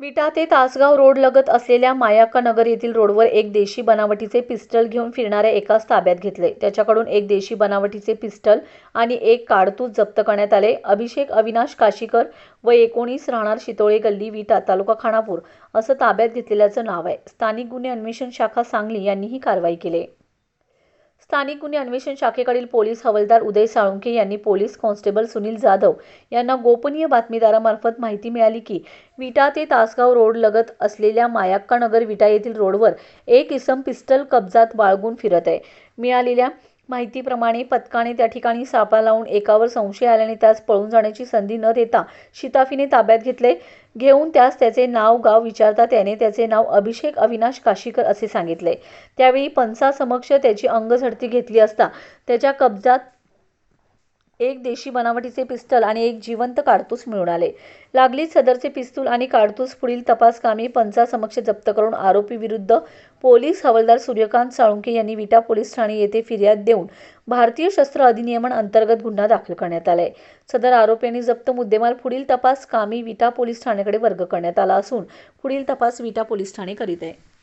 विटा ते तासगाव रोड लगत असलेल्या मायाक्का नगर येथील रोडवर एक देशी बनावटीचे पिस्टल घेऊन फिरणाऱ्या एकाच ताब्यात घेतले. त्याच्याकडून एक देशी बनावटीचे पिस्टल आणि एक काडतूस जप्त करण्यात आले. अभिषेक अविनाश काशीकर व एकोणीस राहणार शितोळे गल्ली विटा तालुका खानापूर असं ताब्यात घेतलेल्याचं नाव आहे. स्थानिक गुन्हे अन्वेषण शाखा सांगली यांनी ही कारवाई केली. स्थानिक गुन्हे अन्वेषण शाखेकडील पोलीस हवालदार उदय साळुंखे यांनी पोलीस कॉन्स्टेबल सुनील जाधव यांना गोपनीय बातमीदारामार्फत माहिती मिळाली की विटा ते तासगाव रोड लगत असलेल्या मायाक्का नगर विटा येथील रोडवर एक इसम पिस्टल कब्जात बाळगून फिरत आहे. मिळालेल्या माहितीप्रमाणे पथकाने त्या ठिकाणी सापळा लावून एकावर संशय आल्याने त्यास पळून जाण्याची संधी न देता शिताफीने ताब्यात घेतले. घेऊन त्यास त्याचे नाव गाव विचारता त्याने त्याचे नाव अभिषेक अविनाश काशीकर असे सांगितले. त्यावेळी पंचासमक्ष त्याची अंगझडती घेतली असता त्याच्या कब्जात एक देशी बनावटीचे पिस्तल आणि एक जिवंत काडतूस मिळून आले. लागलीच सदरचे पिस्तूल आणि काडतूस पुढील तपासकामी पंचासमक्ष जप्त करून आरोपी विरुद्ध पोलीस हवालदार सूर्यकांत साळुंके यांनी विटा पोलीस ठाणे येथे फिर्याद देऊन भारतीय शस्त्र अधिनियमन अंतर्गत गुन्हा दाखल करण्यात आलाय. सदर आरोपींनी जप्त मुद्देमाल पुढील तपास कामी विटा पोलीस ठाण्याकडे वर्ग करण्यात आला असून पुढील तपास विटा पोलीस ठाणे करीत आहे.